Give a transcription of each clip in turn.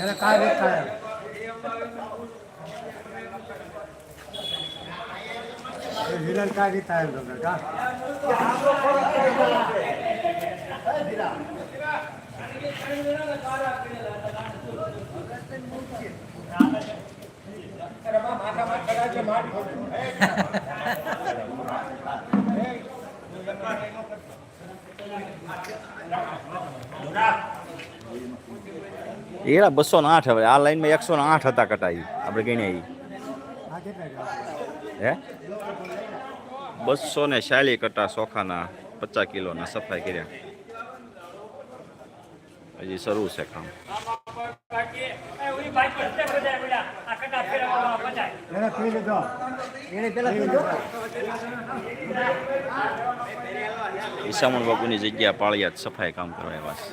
એને કાંઈ હિરલ કાંઈ રીત થાય તમને કા? એરા બસો ને આઠ હવે. આ લાઈનમાં એકસો ને આઠ હતા કટાઈ આપણે ગણ્યા હે? બસો ને શાલી કટા ચોખાના પચાસ કિલોના સફાઈ કર્યા. હજી શરૂ છે કામ. ઈસામણ બાપુની જગ્યા પાળિયાત સફાઈ કામ કરવા એવા છે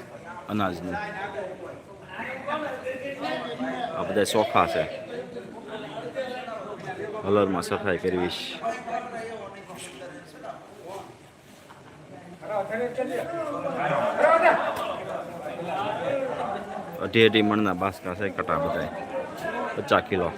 અનાજનું. આ બધા સોખા છે. હલરમાં સફાઈ કરવી અઢી અઢી મણના બાસકા છે કટા બધા પચાસ કિલો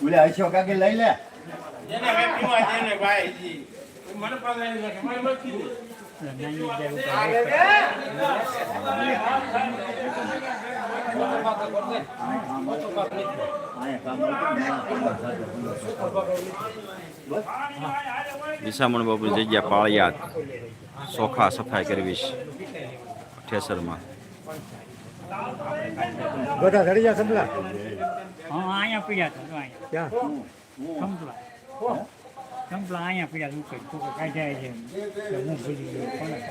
બોલે આઈશો કાકે લઈ લે જેને વ્યક્તિમાં જેને ભાઈ જી. મને પગાર નથી, મને નથી દે. વિસામણ બાપુ જગ્યા પાળિયાત સોખા સફાઈ કરવી છે ઠેસરમાં બધા ધડી જા સંભળા હા અહીંયા પીડ્યા હતા અહીંયા. ક્યાં? સંપલા સંપલા અહીંયા પીડ્યા તું કઈ તું કાંઈ જાય છે. હું ભૂલી ગયો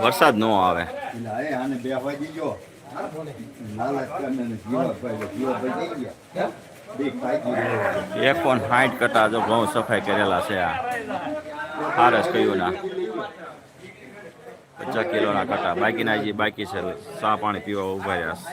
વરસાદ ન આવે. આને બે વાગી ગયો એકોન સાઠ કટા જો ઘઉં સફાઈ કરેલા છે આ. હારસ કયું ના. પચાસ કિલોના કટા. બાકીના જે બાકી છે સા પાણી પીવા ઊભા રહ્યા છે.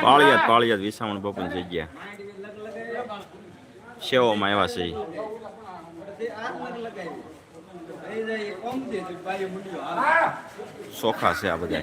પાળિયાદ પાળિયાત વિસામણ બાપુની જગ્યા. સેવામાં એવા છે. સોખા છે આ બધા.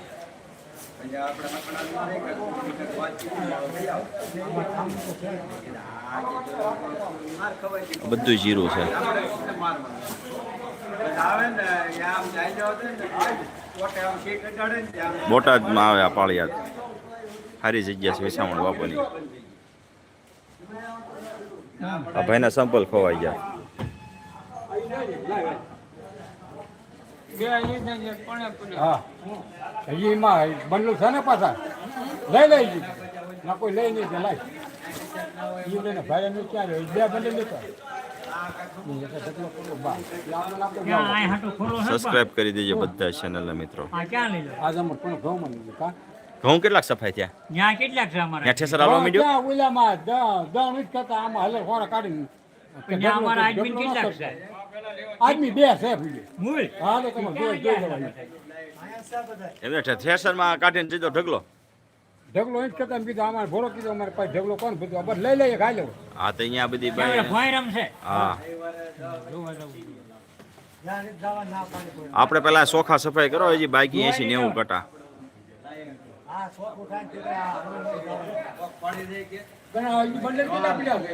બધું જીરું છે. બોટાદમાં આવે આ પાળિયાદ સારી જગ્યા છે વિસામણ બાપુની. આ ભાઈના સંપલ ખોવાઈ ગયા. હા. હજી એમાં બંડલ છે ને પાછા? લઈ લઈ જી. ના કોઈ લઈ નહીં લાઈ એ લઈને ભાઈ એનું ક્યાં રહ્યો બે બંડલ લેતો. ક્યાં? આ હાટું ખોલો છે સબસ્ક્રાઇબ કરી દેજો બધા ચેનલના મિત્રો. આ ક્યાં લઈ લો? આજે અમારે પણ ઘઉં મને કા? ઘઉં કેટલાક સફાઈ થયા? ત્યાં કેટલાક છે અમારા? ત્યાં ઠેસર હાલવા માંડ્યો? ત્યાં ઓલામાં દ- દણ ઈંટ કરતા આમાં હલે ખોરા કાઢીને. ત્યાં અમારા આદમી ઢગલો ન કેટલાક કરતા. છે? આદમી બે છે મૂળ હા તો તમે જોઈ જોઈ. એમને થ્રેસરમાં કાઢીને સીધો ઢગલો? ઢગલો ઈંટ કરતા એમ કીધું અમારે ભોળો કીધો અમારે પાસે ઢગલો કોણ બધું અમારે લઈ લઈએ ખાઈ લેવું. આ તો અહીંયા બધી બાઈ- ભોંય હા. આપણે પેલા સોખા સફાઈ કરો હજી બાકી એસી નેવું કટા. ઘણા બંડલ કેટલા પડ્યા છે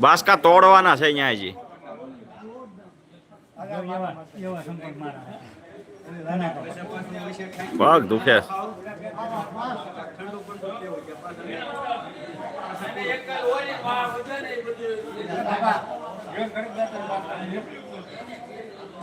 બાસકા તોડવાના છે અહીંયા હજી. પગ દુખે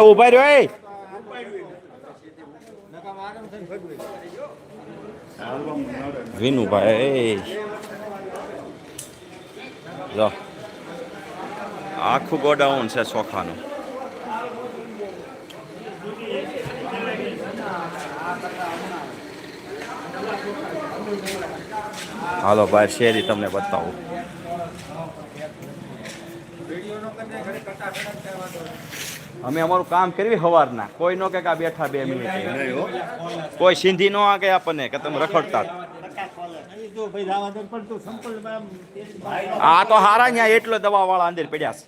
ઊભા રહ્યો વિનુભાઈ જો આખું ગોડાઉન છે સોખાનું હાલો ભાઈ શેરી તમને બતાવું. અમે અમારું કામ કરવી હવારના. કોઈ નો કે આ બેઠા બે મિનિટ. કોઈ સિંધી નો આ કે આપણને, કે તમે રખડતા. આ તો હારા ન્યા એટલો દવા વાળા અંદર પડ્યા છે.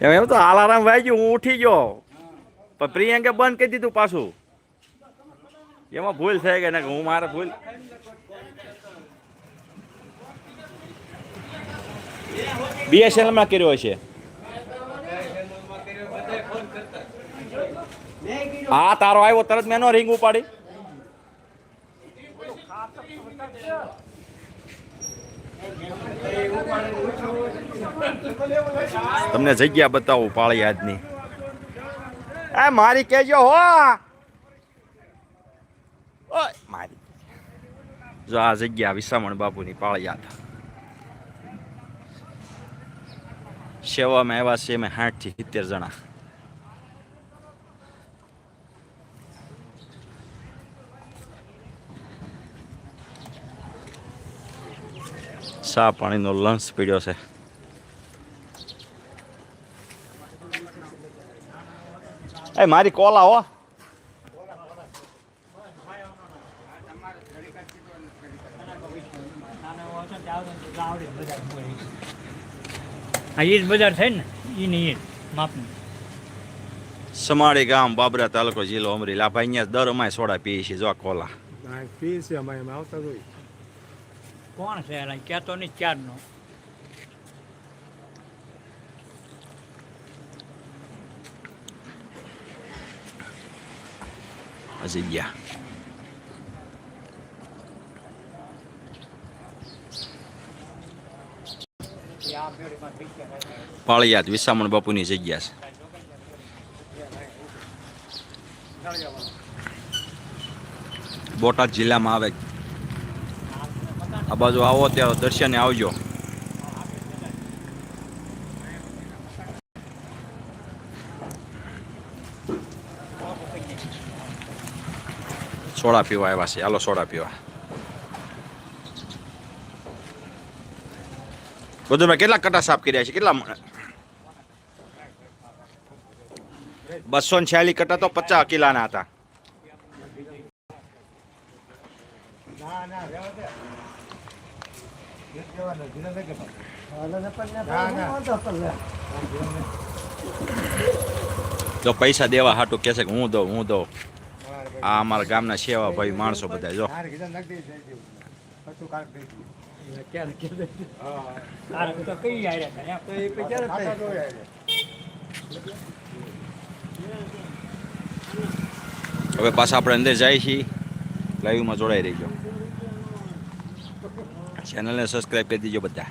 એમ તો આલારામ વાગ્યું, હું ઉઠી ગયો. પણ પ્રિયંકે બંધ કરી દીધું પાછું. એમાં ભૂલ થઈ ગઈ ને હું મારે ભૂલ બીએસએનએલમાં કર્યો છે હા, તારો આવ્યો તરત મેં રિંગ ઉપાડી. તમને જગ્યા બતાવું પાળી આજની એ મારી કેજો હો. ઓય, મારી. જો આ જગ્યા વિસામણ બાપુની પાળિયાદ સેવામાં એવા છે મેં સાઠથી સિત્તેર જણા. સા પાણીનો લંચ પીડ્યો છે. એ મારી કોલા હો આ ઈદ બજાર છે ને ઈની નહીં માપની. સમાડી ગામ બાબરા તાલુકો જિલ્લો અમરેલી. આ ભાઈ અહીંયા દર અમાય સોડા પીએ છે જો કોલા. કોણ છે એલા કહેતો નહીં ચારનો આ જગ્યા પાળિયાદ વિસામણ બાપુની જગ્યા છે બોટાદ જિલ્લામાં આવે આ બાજુ આવો ત્યારે દર્શને આવજો સોડા પીવા આવ્યા છે. હાલો સોડા પીવા. બધું કેટલા કટા સાફ કર્યા છે? કેટલા મ- બસો ને છ્યાલી કટા તો પચાસ કિલાના હતા. જો પૈસા દેવા હાટું કહેશે કે હું દઉં હું દઉં. આ અમારા ગામના સેવા ભાઈ માણસો બધા, જો. હવે પાછા આપણે અંદર જાય છીએ. લાઈવમાં જોડાઈ રહીજો. ચેનલને સબસ્ક્રાઈબ કરી દીજો બધા.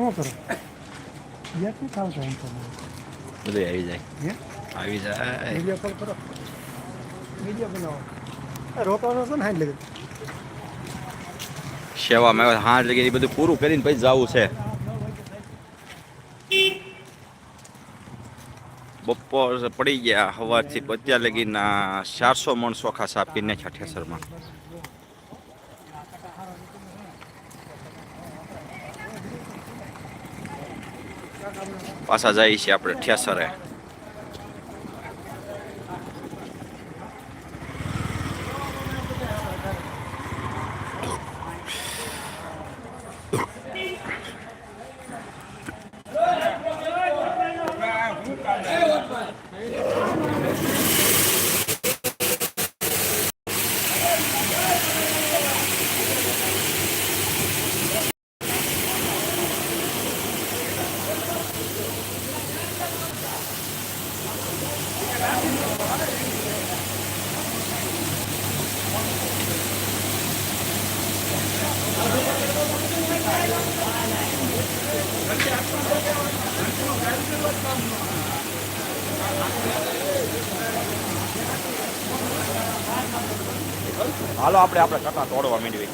શું કરો યાર શું ખાવ છો એમ બધું આવી જાય હે? આવી જાય વીડિયો કોલ કરો વીડિયો બનાવો રોકવાનો છે ને હાઈ લગે સેવામાં આવ્યા હાથ લગી એ બધું પૂરું કરીને પછી જવું છે બપોર પડી ગયા સવારથી અત્યાર લગીના ચારસો મણ ચોખા સાફ કરીને પાછા જઈએ છીએ આપણે ઠેસરે હાલો આપણે આપણે કટા તોડવા માંડવી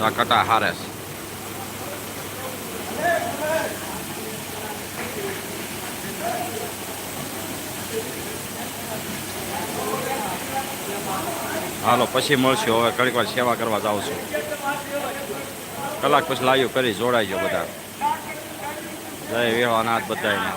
આ કટા હારે છે. હાલો, પછી મળશું. હવે ઘડીક સેવા કરવા જાઉં છું. કલાક પછી લાવ્યું કરી જોડાઈજો બધા. જય વ્યવહાર બધાને